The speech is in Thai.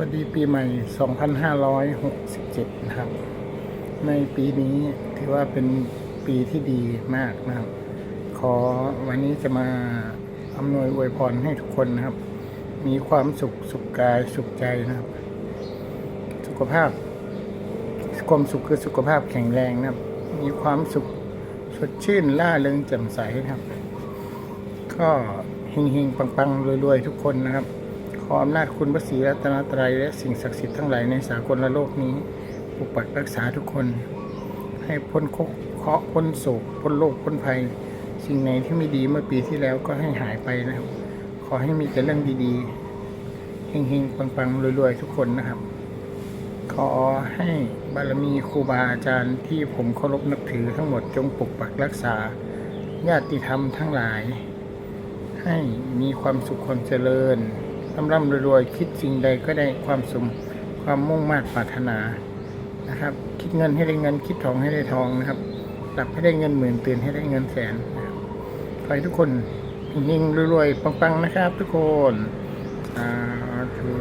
วัสดีปีใหม่ 2567 นะครับ ในปีนี้ถือว่าเป็นปีที่ดีมากนะครับ ขอวันนี้จะมาอำนวยอวยพรให้ทุกคนนะครับ มีความสุขสุขกายสุขใจนะครับ สุขภาพความสุขคือสุขภาพแข็งแรงนะครับ มีความสุขสดชื่นล่าเริงแจ่มใสนะครับ ก็เฮงๆปังๆรวยๆทุกคนนะครับ ขออำนาจคุณพระศรีรัตนตรัยและสิ่งศักดิ์สิทธิ์ทั้งหลายในสากลโลกนี้ปกปักรักษาทุกคน ให้พ้นคุกเคราะห์พ้นโศกพ้นโรคพ้นภัย สิ่งไหนที่ไม่ดีเมื่อปีที่แล้วก็ให้หายไปนะครับ ขอให้มีแต่เรื่องดีๆเฮงๆปังๆรวยๆทุกคนนะครับ ขอให้บารมีครูบาอาจารย์ที่ผมเคารพนับถือทั้งหมดจงปกปักรักษาญาติธรรมทั้งหลาย ให้มีความสุขความเจริญ ร่ำร่ำรวยๆคิดสิ่งใดก็ได้ความสมความมุ่งมา่ปรารถนานะครับ คิดเงินให้ได้เงินคิดทองให้ได้ทองนะครับหลับให้ได้เงินหมื่นตื่นให้ได้เงินแสนขอให้ทุกคนนิ่งรวยๆปังๆนะครับ ทุกคนสาธุ